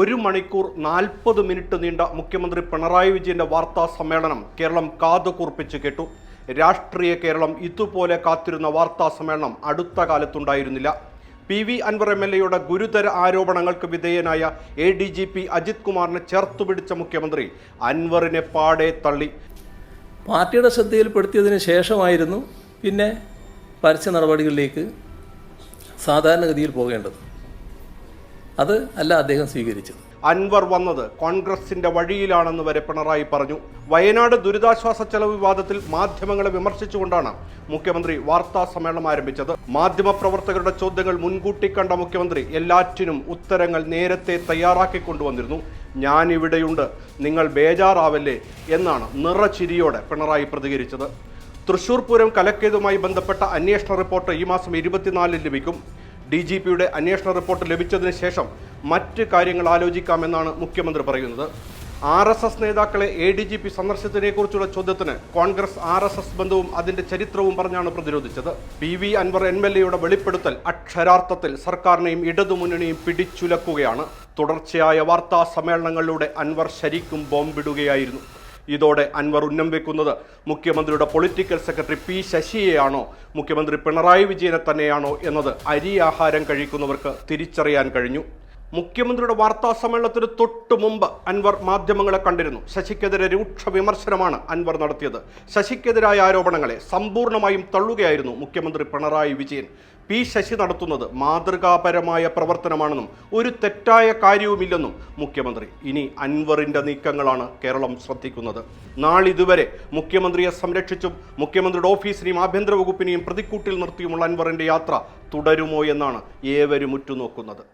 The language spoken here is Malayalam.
ഒരു മണിക്കൂർ നാൽപ്പത് മിനിറ്റ് നീണ്ട മുഖ്യമന്ത്രി പിണറായി വിജയന്റെ വാർത്താ സമ്മേളനം കേരളം കാതുകൂർപ്പിച്ച് കേട്ടു. രാഷ്ട്രീയ കേരളം ഇതുപോലെ കാത്തിരുന്ന വാർത്താ സമ്മേളനം അടുത്ത കാലത്തുണ്ടായിരുന്നില്ല. P V Anvar M L എയുടെ ഗുരുതര ആരോപണങ്ങൾക്ക് വിധേയനായ A D G P Ajith കുമാറിനെ ചേർത്തുപിടിച്ച മുഖ്യമന്ത്രി അൻവറിനെ പാടെ തള്ളി. പാർട്ടിയുടെ ശ്രദ്ധയിൽപ്പെടുത്തിയതിന് ശേഷമായിരുന്നു പിന്നെ പരസ്യ നടപടികളിലേക്ക് സാധാരണഗതിയിൽ പോകേണ്ടത്. അത് അല്ല അദ്ദേഹം സ്വീകരിച്ചത്. അൻവർ വന്നത് കോൺഗ്രസിന്റെ വഴിയിലാണെന്ന് വരെ പിണറായി പറഞ്ഞു. വയനാട് ദുരിതാശ്വാസ ചെലവ് വിവാദത്തിൽ മാധ്യമങ്ങളെ വിമർശിച്ചുകൊണ്ടാണ് മുഖ്യമന്ത്രി വാർത്താ സമ്മേളനം ആരംഭിച്ചത്. മാധ്യമപ്രവർത്തകരുടെ ചോദ്യങ്ങൾ മുൻകൂട്ടി കണ്ട മുഖ്യമന്ത്രി എല്ലാറ്റിനും ഉത്തരങ്ങൾ നേരത്തെ തയ്യാറാക്കിക്കൊണ്ടുവന്നിരുന്നു ഞാൻ ഇവിടെയുണ്ട് നിങ്ങൾ ബേജാറാവല്ലേ? എന്നാണ് നിറച്ചിരിയോടെ പിണറായി പ്രതികരിച്ചത്. തൃശൂർ പൂരം കലക്കിയതുമായി ബന്ധപ്പെട്ട അന്വേഷണ റിപ്പോർട്ട് ഈ മാസം ഇരുപത്തിനാലിൽ ലഭിക്കും. ഡി ജി പിയുടെ അന്വേഷണ റിപ്പോർട്ട് ലഭിച്ചതിന് ശേഷം മറ്റ് കാര്യങ്ങൾ ആലോചിക്കാമെന്നാണ് മുഖ്യമന്ത്രി പറയുന്നത്. ആർ എസ് എസ് നേതാക്കളെ എ ഡി ജി പി സന്ദർശനത്തെക്കുറിച്ചുള്ള ചോദ്യത്തിന് കോൺഗ്രസ് ആർ എസ് എസ് ബന്ധവും അതിന്റെ ചരിത്രവും പറഞ്ഞാണ് പ്രതിരോധിച്ചത്. P V Anvar M L എയുടെ വെളിപ്പെടുത്തൽ അക്ഷരാർത്ഥത്തിൽ സർക്കാരിനെയും ഇടതുമുന്നണിയും പിടിച്ചുലക്കുകയാണ്. തുടർച്ചയായ വാർത്താ സമ്മേളനങ്ങളിലൂടെ അൻവർ ശരിക്കും ബോംബിടുകയായിരുന്നു. ഇതോടെ അൻവർ ഉന്നം വെക്കുന്നത്. മുഖ്യമന്ത്രിയുടെ പൊളിറ്റിക്കൽ സെക്രട്ടറി പി ശശിയെയാണോ? മുഖ്യമന്ത്രി പിണറായി വിജയനെ തന്നെയാണോ എന്നത് അരി ആഹാരം കഴിക്കുന്നവർക്ക് തിരിച്ചറിയാൻ കഴിഞ്ഞു. മുഖ്യമന്ത്രിയുടെ വാർത്താ സമ്മേളനത്തിന് തൊട്ടു മുമ്പ് അൻവർ മാധ്യമങ്ങളെ കണ്ടിരുന്നു. ശശിക്കെതിരെ രൂക്ഷ വിമർശനമാണ് അൻവർ നടത്തിയത്. ശശിക്കെതിരായ ആരോപണങ്ങളെ സമ്പൂർണമായും തള്ളുകയായിരുന്നു മുഖ്യമന്ത്രി പിണറായി വിജയൻ. പി ശശി നടത്തുന്നത് മാതൃകാപരമായ പ്രവർത്തനമാണെന്നും ഒരു തെറ്റായ കാര്യവുമില്ലെന്നും മുഖ്യമന്ത്രി. ഇനി അൻവറിന്റെ നീക്കങ്ങളാണ് കേരളം ശ്രദ്ധിക്കുന്നത്. നാളിതുവരെ മുഖ്യമന്ത്രിയെ സംരക്ഷിച്ചും മുഖ്യമന്ത്രിയുടെ ഓഫീസിനെയും ആഭ്യന്തര വകുപ്പിനെയും പ്രതിക്കൂട്ടിൽ നിർത്തിയുമുള്ള അൻവറിന്റെ യാത്ര തുടരുമോ എന്നാണ് ഏവരും ഉറ്റുനോക്കുന്നത്.